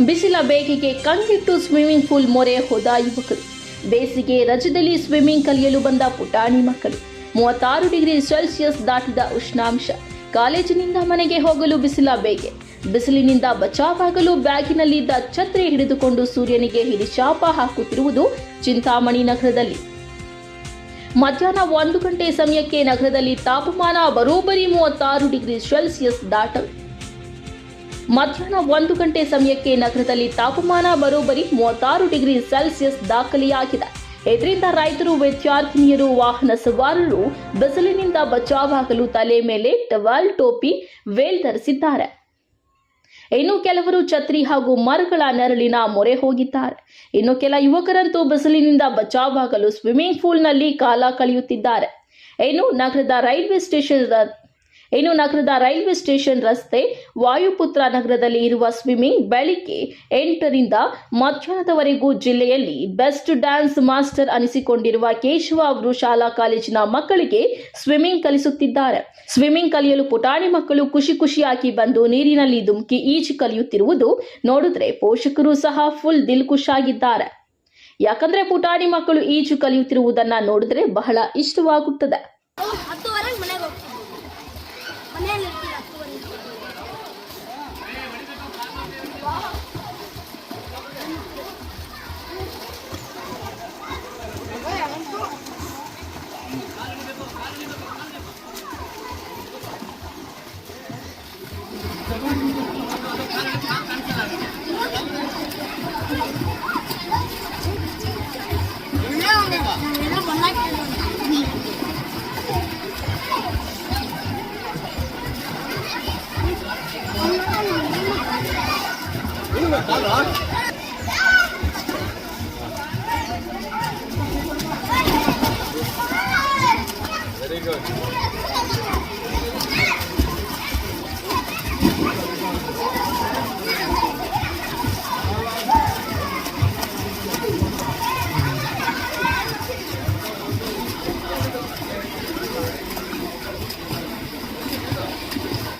ಬಿಸಿಲ ಬೇಗೆಗೆ ಕಂಗಿಟ್ಟು swimming pool ಮೊರೆ ಹೋದ ಯುವಕರು. ಬೇಸಿಗೆ ರಜದಲ್ಲಿ ಸ್ವಿಮ್ಮಿಂಗ್ ಕಲಿಯಲು ಬಂದ ಪುಟಾಣಿ ಮಕ್ಕಳು. ಮೂವತ್ತಾರು ಡಿಗ್ರಿ ಸೆಲ್ಸಿಯಸ್ ದಾಟಿದ ಉಷ್ಣಾಂಶ. ಕಾಲೇಜಿನಿಂದ ಮನೆಗೆ ಹೋಗಲು ಬಿಸಿಲ ಬೇಗೆ. ಬಿಸಿಲಿನಿಂದ ಬಚಾವಾಗಲು ಬ್ಯಾಗಿನಲ್ಲಿದ್ದ ಛತ್ರಿ ಹಿಡಿದುಕೊಂಡು ಸೂರ್ಯನಿಗೆ ಹಿಡಿಶಾಪ ಹಾಕುತ್ತಿರುವುದು ಚಿಂತಾಮಣಿ ನಗರದಲ್ಲಿ. ಮಧ್ಯಾಹ್ನ ಒಂದು ಗಂಟೆ ಸಮಯಕ್ಕೆ ನಗರದಲ್ಲಿ ತಾಪಮಾನ ಬರೋಬ್ಬರಿ ಮೂವತ್ತಾರು ಡಿಗ್ರಿ ಸೆಲ್ಸಿಯಸ್ ದಾಟಲು. ಮಧ್ಯಾಹ್ನ ಒಂದು ಗಂಟೆ ಸಮಯಕ್ಕೆ ನಗರದಲ್ಲಿ ತಾಪಮಾನ ಬರೋಬ್ಬರಿ ಮೂವತ್ತಾರು ಡಿಗ್ರಿ ಸೆಲ್ಸಿಯಸ್ ದಾಖಲೆಯಾಗಿದೆ. ಇದರಿಂದ ರೈತರು, ವಿದ್ಯಾರ್ಥಿನಿಯರು, ವಾಹನ ಸವಾರರು ಬಿಸಿಲಿನಿಂದ ಬಚಾವಾಗಲು ತಲೆ ಮೇಲೆ ಟವಲ್ ಟೋಪಿ ವೇಲ್ ಧರಿಸಿದ್ದಾರೆ. ಇನ್ನು ಕೆಲವರು ಛತ್ರಿ ಹಾಗೂ ಮರಗಳ ನೆರಳಿನ ಮೊರೆ ಹೋಗಿದ್ದಾರೆ. ಇನ್ನು ಕೆಲ ಯುವಕರಂತೂ ಬಿಸಿಲಿನಿಂದ ಬಚಾವಾಗಲು ಸ್ವಿಮ್ಮಿಂಗ್ ಪೂಲ್ನಲ್ಲಿ ಕಾಲ ಕಳೆಯುತ್ತಿದ್ದಾರೆ. ಇನ್ನು ನಗರದ ರೈಲ್ವೆ ಸ್ಟೇಷನ್ ಇನ್ನು ನಗರದ ರೈಲ್ವೆ ಸ್ಟೇಷನ್ ರಸ್ತೆ ವಾಯುಪುತ್ರ ನಗರದಲ್ಲಿ ಇರುವ ಸ್ವಿಮ್ಮಿಂಗ್ ಬೆಳಿಗ್ಗೆ ಎಂಟರಿಂದ ಮಧ್ಯಾಹ್ನದವರೆಗೂ ಜಿಲ್ಲೆಯಲ್ಲಿ ಬೆಸ್ಟ್ ಡ್ಯಾನ್ಸ್ ಮಾಸ್ಟರ್ ಅನಿಸಿಕೊಂಡಿರುವ ಕೇಶವ ಅವರು ಶಾಲಾ ಕಾಲೇಜಿನ ಮಕ್ಕಳಿಗೆ ಸ್ವಿಮ್ಮಿಂಗ್ ಕಲಿಸುತ್ತಿದ್ದಾರೆ. ಸ್ವಿಮ್ಮಿಂಗ್ ಕಲಿಯಲು ಪುಟಾಣಿ ಮಕ್ಕಳು ಖುಷಿ ಖುಷಿಯಾಗಿ ಬಂದು ನೀರಿನಲ್ಲಿ ಧುಮುಕಿ ಈಜು ಕಲಿಯುತ್ತಿರುವುದು ನೋಡಿದ್ರೆ ಪೋಷಕರು ಸಹ ಫುಲ್ ದಿಲ್ ಖುಷಾಗಿದ್ದಾರೆ ಯಾಕಂದ್ರೆ ಪುಟಾಣಿ ಮಕ್ಕಳು ಈಜು ಕಲಿಯುತ್ತಿರುವುದನ್ನ ನೋಡಿದ್ರೆ ಬಹಳ ಇಷ್ಟವಾಗುತ್ತದೆ. Very good.